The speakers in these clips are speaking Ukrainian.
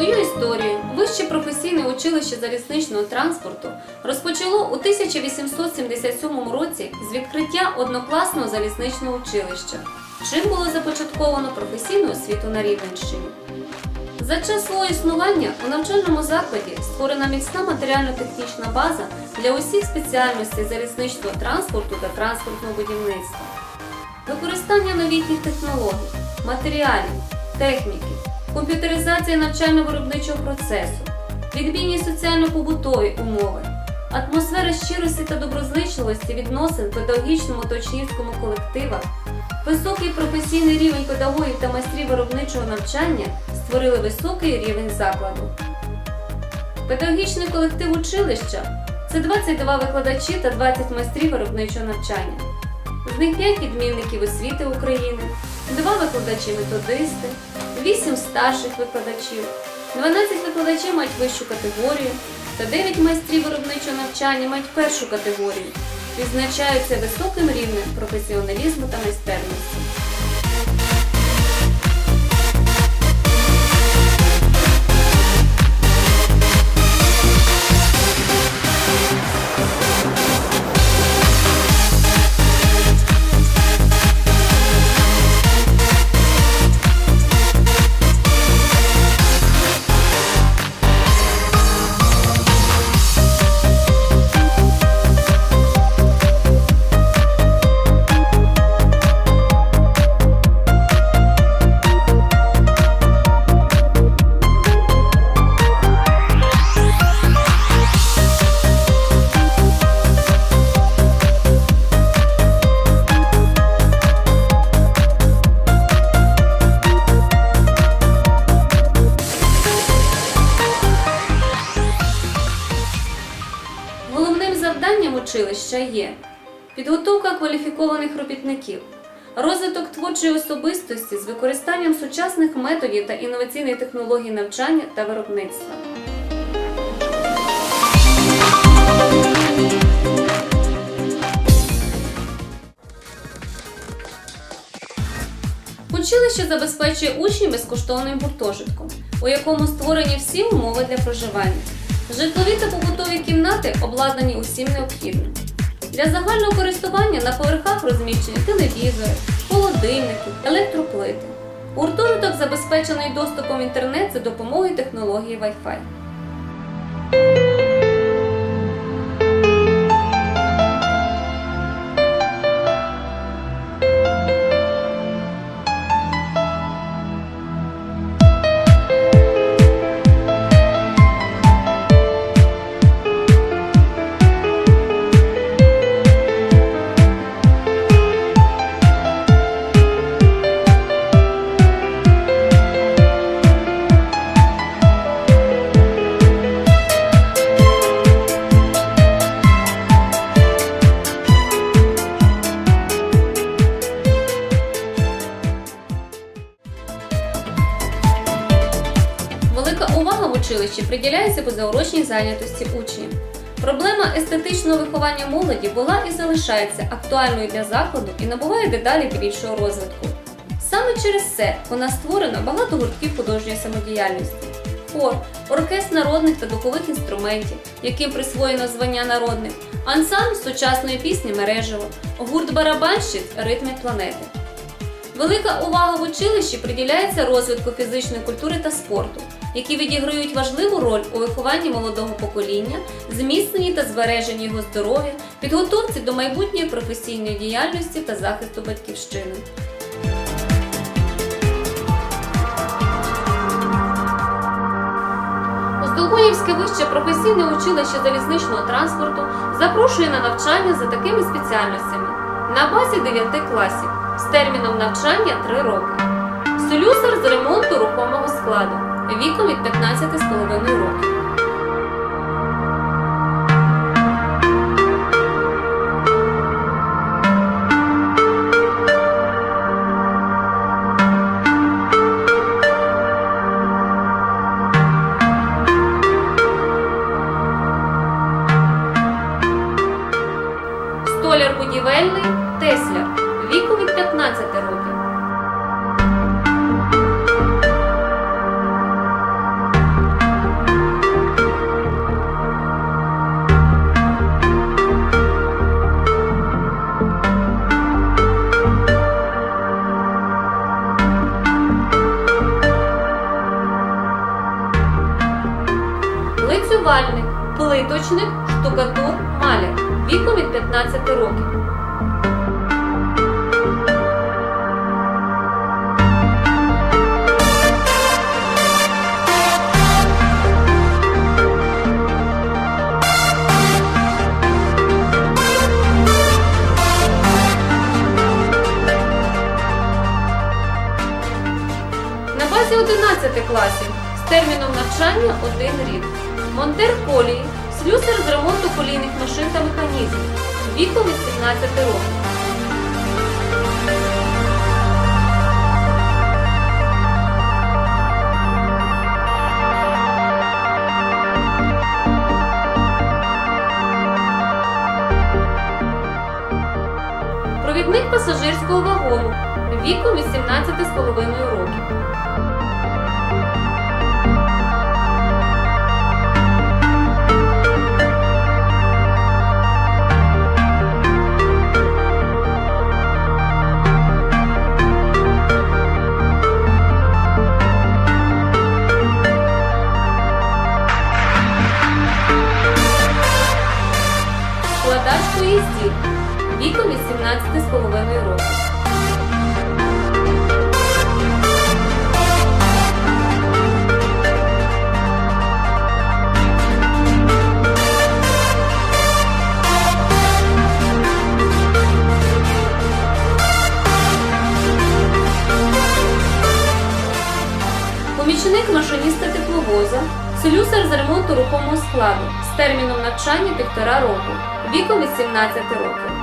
Свою історію Вище професійне училище залізничного транспорту розпочало у 1877 році з відкриття однокласного залізничного училища, чим було започатковано професійну освіту на Рівненщині. За час свого існування у навчальному закладі створена міцна матеріально-технічна база для усіх спеціальностей залізничного транспорту та транспортного будівництва. Використання новітніх технологій, матеріалів, техніки, комп'ютеризація навчально-виробничого процесу, відмінні соціально-побутові умови, атмосфера щирості та доброзичливості відносин педагогічному та учнівському колективах, високий професійний рівень педагогів та майстрів виробничого навчання створили високий рівень закладу. Педагогічний колектив училища це 22 викладачі та 20 майстрів виробничого навчання. З них 5 відмінників освіти України, 2 викладачі-методисти, 8 старших викладачів, 12 викладачів мають вищу категорію та 9 майстрів виробничого навчання мають першу категорію. Відзначаються високим рівнем професіоналізму та майстерності. Училища є підготовка кваліфікованих робітників, розвиток творчої особистості з використанням сучасних методів та інноваційних технологій навчання та виробництва. Училище забезпечує учнів безкоштовним гуртожитком, у якому створені всі умови для проживання. Житлові та побутові кімнати обладнані усім необхідним. Для загального користування на поверхах розміщені телевізори, холодильники, електроплити. Гуртожиток забезпечений доступом інтернет за допомогою технології Wi-Fi. Велика увага в училищі приділяється позаурочній зайнятості учнів. Проблема естетичного виховання молоді була і залишається актуальною для закладу і набуває дедалі більшого розвитку. Саме через це нас створено багато гуртків художньої самодіяльності. Хор, оркестр народних та духових інструментів, яким присвоєно звання народних, ансамбль сучасної пісні мережево, гурт барабанщиць ритми планети. Велика увага в училищі приділяється розвитку фізичної культури та спорту, які відіграють важливу роль у вихованні молодого покоління, зміцненні та збереженні його здоров'я, підготовці до майбутньої професійної діяльності та захисту батьківщини. Оздолбоївське вище професійне училище залізничного транспорту запрошує на навчання за такими спеціальностями на базі 9 класів терміном навчання 3 роки. Слюсар з ремонту рухомого складу віком від 15,5 років. Столяр будівельний будівельник, плиточник, штукатур, маляр віком від 15 років. На базі 11 класів з терміном навчання один рік. Монтер колії, слюсар з ремонту колійних машин та механізмів віком від 17 років. Провідник пасажирського вагону віком від 17,5 років. Віком від 17,5 років. Помічник машиніста тепловоза, слюсар з ремонту рухомого складу з терміном навчання півтора року, віком від 17 років.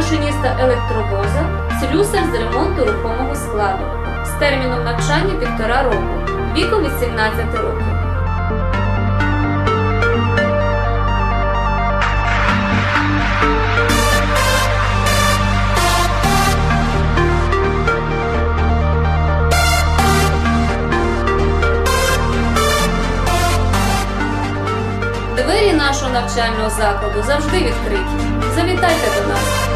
Машиніста електровоза, слюсар з ремонту рухомого складу з терміном навчання півтора року, віком від 17 років. Двері нашого навчального закладу завжди відкриті. Завітайте до нас!